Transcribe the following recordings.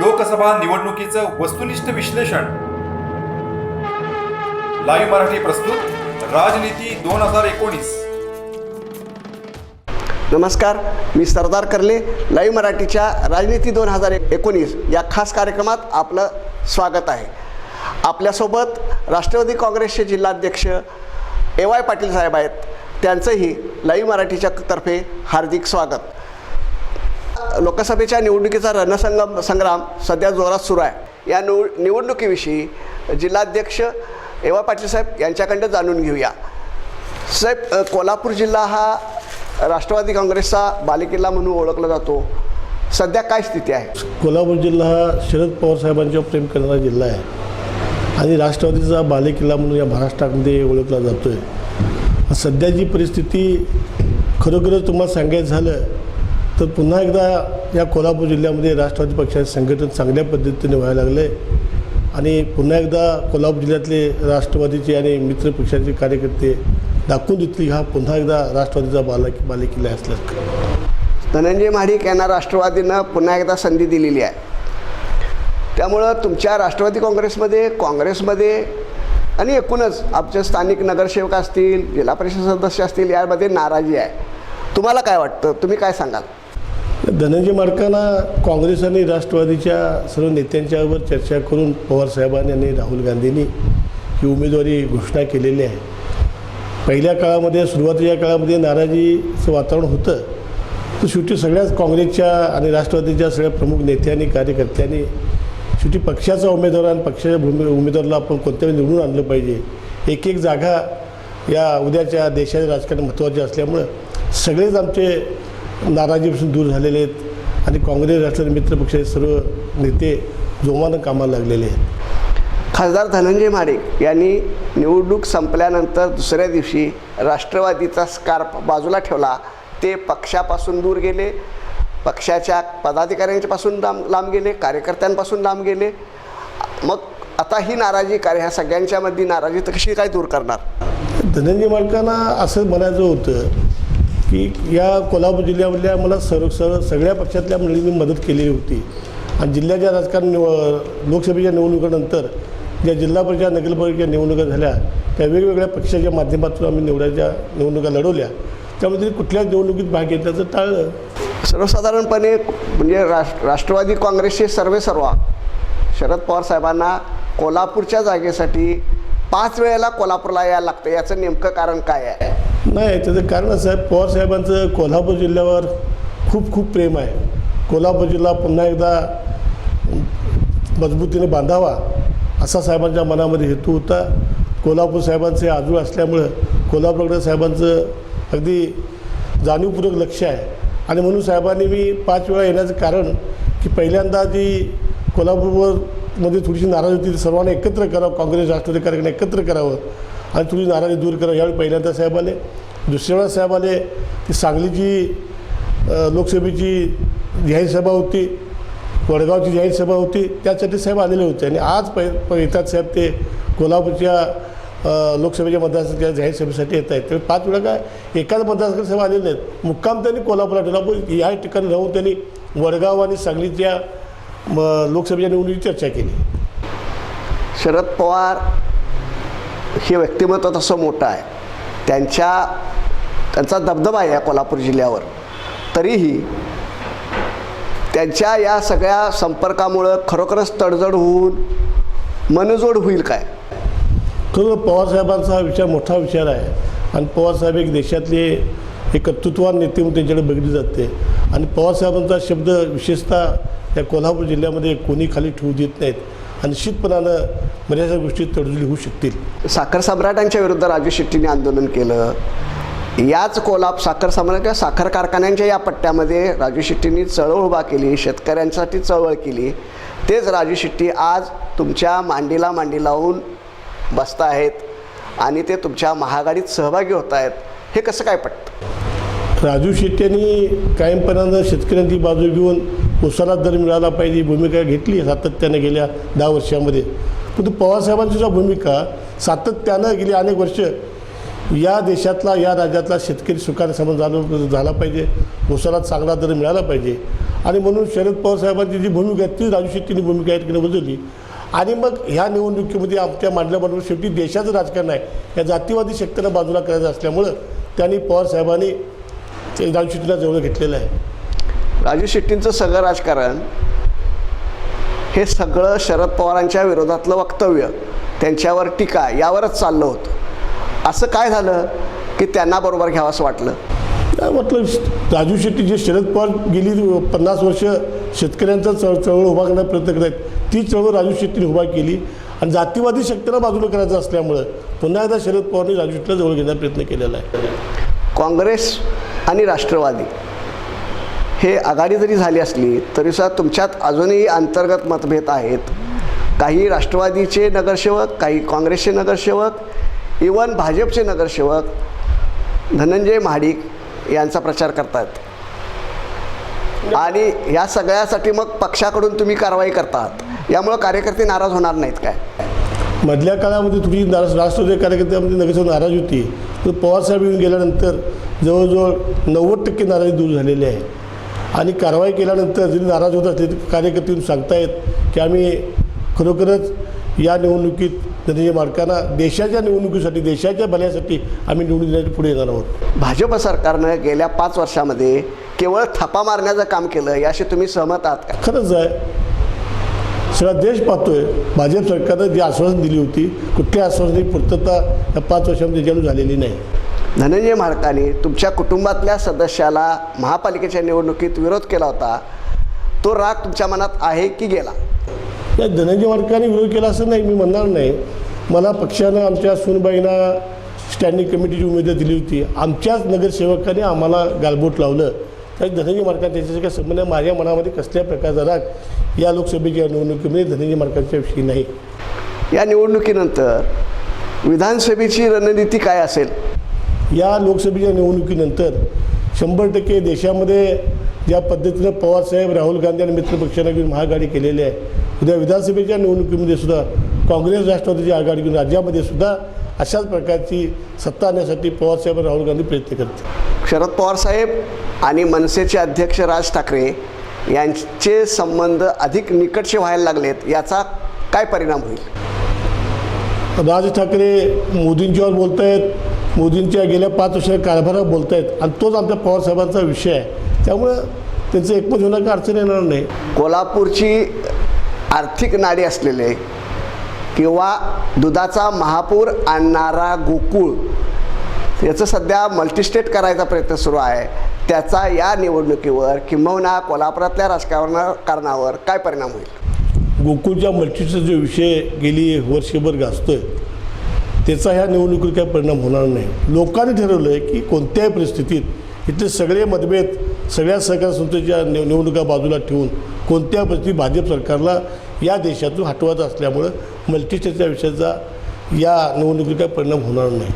लोकसभा निवडणुकीचं वस्तुनिष्ठ विश्लेषण. लाईव्ह मराठी प्रस्तुत राजनीती दोन हजार एकोणीस. नमस्कार मी सरदार कर्ले लाईव्ह मराठीच्या राजनीती दोन हजार एकोणीस या खास कार्यक्रमात आपलं स्वागत आहे. आपल्यासोबत राष्ट्रवादी काँग्रेसचे जिल्हाध्यक्ष ए वाय पाटील साहेब आहेत त्यांचंही लाईव्ह मराठीच्या तर्फे हार्दिक स्वागत. लोकसभेच्या निवडणुकीचा रणसंगम संग्राम सध्या जोरात सुरू आहे. या निव निवडणुकीविषयी जिल्हाध्यक्ष एवा पाटील साहेब यांच्याकडं जाणून घेऊया. साहेब कोल्हापूर जिल्हा हा राष्ट्रवादी काँग्रेसचा बालेकिल्ला म्हणून ओळखला जातो. सध्या काय स्थिती आहे? कोल्हापूर जिल्हा हा शरद पवार साहेबांच्यावर प्रेम करणारा जिल्हा आहे. आणि राष्ट्रवादीचा बालेकिल्ला म्हणून या महाराष्ट्रामध्ये ओळखला जातो आहे सध्याची परिस्थिती खरोखरच तुम्हाला सांगायचं झालं तर पुन्हा एकदा या कोल्हापूर जिल्ह्यामध्ये राष्ट्रवादी पक्षाचे संघटन चांगल्या पद्धतीने व्हायला लागले. आणि पुन्हा एकदा कोल्हापूर जिल्ह्यातले राष्ट्रवादीचे आणि मित्र पक्षाचे कार्यकर्ते दाखवून देतील हा पुन्हा एकदा राष्ट्रवादीचा बाला बालेकिल्ला असल्यास धनंजय महाडिक यांना राष्ट्रवादीनं पुन्हा एकदा संधी दिलेली आहे. त्यामुळं तुमच्या राष्ट्रवादी काँग्रेसमध्ये काँग्रेसमध्ये आणि एकूणच आमचे स्थानिक नगरसेवक असतील जिल्हा परिषद सदस्य असतील यामध्ये नाराजी आहे. तुम्हाला काय वाटतं? तुम्ही काय सांगाल? धनंजय मार्कांना काँग्रेस आणि राष्ट्रवादीच्या सर्व नेत्यांच्यावर चर्चा करून पवारसाहेबांनी आणि राहुल गांधींनी ही उमेदवारी घोषणा केलेली आहे. पहिल्या काळामध्ये सुरुवातीच्या काळामध्ये नाराजीचं वातावरण होतं. तर शेवटी सगळ्याच काँग्रेसच्या आणि राष्ट्रवादीच्या सगळ्या प्रमुख नेत्यांनी कार्यकर्त्यांनी शेवटी पक्षाचा उमेदवार आणि पक्षाच्या भूमी उमेदवाराला आपण कोणत्याही निवडून आणलं पाहिजे? एक एक जागा या उद्याच्या देशाच्या राजकारण महत्त्वाचे असल्यामुळं सगळेच आमचे नाराजीपासून दूर झालेले आहेत. आणि काँग्रेस राष्ट्रवादी मित्र पक्षाचे सर्व नेते जोमानं कामाला लागलेले आहेत. खासदार धनंजय महाडिक यांनी निवडणूक संपल्यानंतर दुसऱ्या दिवशी राष्ट्रवादीचा स्कार्फ बाजूला ठेवला. ते पक्षापासून दूर गेले. पक्षाच्या पदाधिकाऱ्यांच्यापासून लांब लांब गेले. कार्यकर्त्यांपासून लांब गेले. मग आता ही नाराजी कार्य ह्या सगळ्यांच्यामध्ये नाराजी तर कशी काय दूर करणार? धनंजय मालकांना असं म्हणायचं होतं की या कोल्हापूर जिल्ह्यामधल्या मला सर्व सर्व सगळ्या पक्षातल्या मंडळींनी मदत केलेली होती. आणि जिल्ह्याच्या राजकारण निव लोकसभेच्या निवडणुकीनंतर ज्या जिल्हा परिषद नगरपालिका निवडणुका झाल्या त्या वेगवेगळ्या पक्षाच्या माध्यमातून आम्ही निवडायच्या निवडणुका लढवल्या. त्यामुळे त्यांनी कुठल्याच निवडणुकीत भाग घेतल्याचं टाळलं. सर्वसाधारणपणे म्हणजे राष्ट्र राष्ट्रवादी काँग्रेसचे सर्वे सर्वा शरद पवार साहेबांना कोल्हापूरच्या जागेसाठी पाच वेळेला कोल्हापूरला यायला लागतं. याचं नेमकं कारण काय आहे? नाही त्याचं कारण असं आहे पवारसाहेबांचं कोल्हापूर जिल्ह्यावर खूप खूप प्रेम आहे. कोल्हापूर जिल्हा पुन्हा एकदा मजबूतीने बांधावा असा साहेबांच्या मनामध्ये हेतू होता. कोल्हापूर साहेबांचे आजूळ असल्यामुळं कोल्हापूरकडे साहेबांचं अगदी जाणीवपूर्वक लक्ष आहे. आणि म्हणून साहेबांनी मी पाच वेळा येण्याचं कारण की पहिल्यांदा जी कोल्हापूरमध्ये थोडीशी नाराजी होती ती सर्वांना एकत्र करावं काँग्रेस राष्ट्रवादी कार्यक्रम एकत्र करावं आणि तुझी नाराजी दूर करा. यावेळी पहिल्यांदा साहेब आले. दुसऱ्या वेळा साहेब आले. ती सांगलीची लोकसभेची जाहीर सभा होती. वडगावची जाहीर सभा होती. त्यासाठी साहेब आलेले होते. आणि आज पै प- येतात साहेब ते कोल्हापूरच्या लोकसभेच्या मतदारसंघाच्या जाहीर सभेसाठी येत आहेत. त्यामुळे पाच वेळा काय एकाच मतदारसंघात साहेब आलेले नाहीत? मुक्काम त्यांनी कोल्हापूरला ठेवला या ठिकाणी राहून त्यांनी वडगाव आणि सांगलीच्या म, लोकसभेच्या निवडणुकीची चर्चा केली. शरद पवार हे व्यक्तिमत्व तसं मोठं आहे. त्यांच्या त्यांचा दबदबा आहे या कोल्हापूर जिल्ह्यावर. तरीही त्यांच्या या सगळ्या संपर्कामुळं खरोखरच तडजड होऊन मनजोड होईल काय? खरं पवारसाहेबांचा हा विचार मोठा विचार आहे. आणि पवारसाहेब एक देशातले एक कर्तृत्वान नेते म्हणून त्यांच्याकडे बघितली जाते. आणि पवारसाहेबांचा शब्द विशेषतः या कोल्हापूर जिल्ह्यामध्ये कोणी खाली ठेवू देत नाहीत. आणि निश्चितपणानं बऱ्याचशा गोष्टी तडजोडी होऊ शकतील. साखर सम्राटांच्या विरुद्ध राजू शेट्टीने आंदोलन केलं. याच कोल्हाप साखर सम्राट किंवा साखर कारखान्यांच्या या पट्ट्यामध्ये राजू शेट्टींनी चळवळ उभा केली शेतकऱ्यांसाठी चळवळ केली. तेच राजू शेट्टी आज तुमच्या मांडीला मांडी लावून बसत आहेत आणि ते तुमच्या महागाडीत सहभागी होत आहेत हे कसं काय पटतं? राजू शेट्टी यांनी कायमपणानं शेतकऱ्यांची बाजू घेऊन उसाला दर मिळाला पाहिजे भूमिका घेतली सातत्याने गेल्या दहा वर्षामध्ये. परंतु पवारसाहेबांची सुद्धा भूमिका सातत्यानं गेली अनेक वर्ष. या देशातला या राज्यातला शेतकरी सुखाने समज झालं झाला पाहिजे. उसाला चांगला दर मिळाला पाहिजे. आणि म्हणून शरद पवार साहेबांची जी भूमिका आहे ती राजू शेट्टींनी भूमिका आहे तिकडे बदलली. आणि मग ह्या निवडणुकीमध्ये आमच्या मांडल्याबरोबर शेवटी देशाचं राजकारण आहे. या जातीवादी शक्तीला बाजूला करायचं असल्यामुळं त्यांनी पवारसाहेबांनी ते राजू शेट्टीला जवळ घेतलेलं आहे. राजू शेट्टींचं सगळं राजकारण हे सगळं शरद पवारांच्या विरोधातलं वक्तव्य त्यांच्यावर टीका यावरच चाललं होतं. असं काय झालं की त्यांना बरोबर घ्यावं असं वाटलं? काय म्हटलं राजू शेट्टी जे शरद पवार गेली पन्नास वर्ष शेतकऱ्यांचा चळ चळवळ उभा करण्याचा प्रयत्न करत आहेत ती चळवळ राजू शेट्टीने उभा केली आणि जातीवादी शक्तीला बाजूला करायचं असल्यामुळं पुन्हा एकदा शरद पवारने राजू शेट्टीला जवळ घेण्याचा प्रयत्न केलेला आहे. काँग्रेस आणि राष्ट्रवादी हे आघाडी जरी झाली असली तरीसुद्धा तुमच्यात अजूनही अंतर्गत मतभेद आहेत. काही राष्ट्रवादीचे नगरसेवक काही काँग्रेसचे नगरसेवक इवन भाजपचे नगरसेवक धनंजय महाडिक यांचा प्रचार करतात. आणि या सगळ्यासाठी मग पक्षाकडून तुम्ही कारवाई करतात. यामुळं कार्यकर्ते नाराज होणार नाहीत काय? मधल्या काळामध्ये तुमची नाराज राष्ट्रवादी कार्यकर्त्यामध्ये नगरसेवक नाराज होती. तर पवारसाहेब येऊन गेल्यानंतर जवळजवळ नव्वद टक्के नाराजी दूर झालेली आहे. आणि कारवाई केल्यानंतर जरी नाराज होत असले तरी कार्यकर्ते सांगतायत की आम्ही खरोखरच या निवडणुकीत धनंजय माडकांना देशाच्या निवडणुकीसाठी देशाच्या भल्यासाठी आम्ही निवडून देण्यासाठी पुढे येणार आहोत. भाजप सरकारनं गेल्या पाच वर्षामध्ये केवळ थापा मारण्याचं काम केलं याशी तुम्ही सहमत आहात का? खरंच आहे. सगळा देश पाहतोय. भाजप सरकारनं जी आश्वासन दिली होती कुठल्या आश्वासनाची पूर्तता या पाच वर्षामध्ये त्याच्यावर झालेली नाही. धनंजय महाडकांनी तुमच्या कुटुंबातल्या सदस्याला महापालिकेच्या निवडणुकीत विरोध केला होता. तो राग तुमच्या मनात आहे की गेला? या धनंजय मार्काने विरोध केला असं नाही मी म्हणणार नाही. मला पक्षानं आमच्या सुनबाईंना स्टँडिंग कमिटीची उमेदवार दिली होती. आमच्याच नगरसेवकाने आम्हाला गालबोट लावलं. तर धनंजय मार्का त्याच्याशी काही संबंध नाही. माझ्या मनामध्ये कसल्या प्रकारचा राग या लोकसभेच्या निवडणुकीमध्ये धनंजय मार्कांच्या विषयी नाही. या निवडणुकीनंतर विधानसभेची रणनीती काय असेल? या लोकसभेच्या निवडणुकीनंतर शंभर टक्के देशामध्ये ज्या पद्धतीनं पवारसाहेब राहुल गांधी आणि मित्रपक्षांना घेऊन महाआघाडी केलेली आहे उद्या विधानसभेच्या निवडणुकीमध्ये सुद्धा काँग्रेस राष्ट्रवादीची आघाडी घेऊन राज्यामध्ये सुद्धा अशाच प्रकारची सत्ता आणण्यासाठी पवारसाहेब आणि राहुल गांधी प्रयत्न करतील. शरद पवार साहेब आणि मनसेचे अध्यक्ष राज ठाकरे यांचे संबंध अधिक निकटचे व्हायला लागलेत याचा काय परिणाम होईल? राज ठाकरे मोदींच्यावर बोलत आहेत मोदींच्या गेल्या पाच वर्षाच्या कारभारावर बोलत आहेत आणि तोच आमच्या पवारसाहेबांचा विषय आहे. त्यामुळं त्यांचं एकमत होण्याची अडचण येणार नाही. कोल्हापूरची आर्थिक नाडी असलेले किंवा दुधाचा महापूर आणणारा गोकुळ याचं सध्या मल्टीस्टेट करायचा प्रयत्न सुरू आहे. त्याचा या निवडणुकीवर किंबहुना कोल्हापुरातल्या राजकारणा कारणावर काय परिणाम होईल? गोकुळच्या मल्टीचा जो विषय गेली वर्षभर गाजतोय त्याचा ह्या निवडणुकीवर काही परिणाम होणार नाही. लोकांनी ठरवलं आहे की कोणत्याही परिस्थितीत इथले सगळे मतभेद सगळ्या सहकार संस्थेच्या निव निवडणुका बाजूला ठेवून कोणत्या परिस्थितीत भाजप सरकारला या देशातून हटवायचं असल्यामुळं मल्टीस्टेटच्या विषयाचा या निवडणुकीवर काही परिणाम होणार नाही.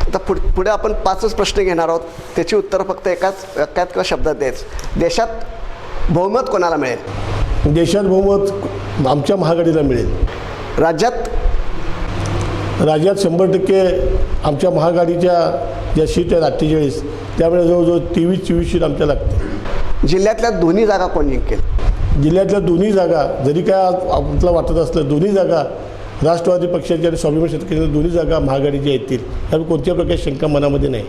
आता पुढ पुढे आपण पाचच प्रश्न घेणार आहोत. त्याची उत्तरं फक्त एकाच वाक्यात किंवा शब्दात द्यायच. देशात बहुमत कोणाला मिळेल? देशात बहुमत आमच्या महाआघाडीला मिळेल. राज्यात? राज्यात शंभर टक्के आमच्या महाआघाडीच्या ज्या सीट आहेत अठ्ठेचाळीस त्यामुळे जवळजवळ तेवीस चोवीस सीट आमच्या लागते जिल्ह्यातल्या दोन्ही जागा कोण जिंकेल? जिल्ह्यातल्या दोन्ही जागा जरी काय आपल्याला वाटत असलं दोन्ही जागा राष्ट्रवादी पक्षाच्या आणि स्वाभिमान शेतकऱ्यांच्या दोन्ही जागा महाआघाडीच्या येतील. त्यामुळे कोणत्या प्रकारची शंका मनामध्ये नाही.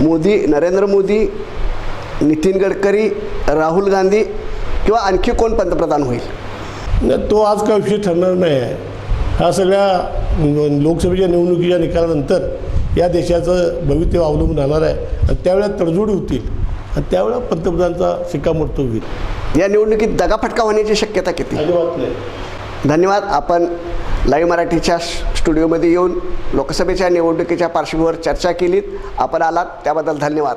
मोदी नरेंद्र मोदी नितीन गडकरी राहुल गांधी किंवा आणखी कोण पंतप्रधान होईल? तो आज काय विषय ठरणार नाही. आहे ह्या सगळ्या लोकसभेच्या निवडणुकीच्या निकालानंतर या देशाचं भवितव्य अवलंबून राहणार आहे. आणि त्यावेळेला तडजोडी होतील. आणि त्यावेळेला पंतप्रधानांचा शिक्कामोर्तब होईल. या निवडणुकीत दगाफटका होण्याची शक्यता किती? अजिबात नाही. धन्यवाद. आपण लाईव्ह मराठीच्या स्टुडिओमध्ये येऊन लोकसभेच्या निवडणुकीच्या पार्श्वभूमीवर चर्चा केलीत. आपण आलात. त्याबद्दल धन्यवाद.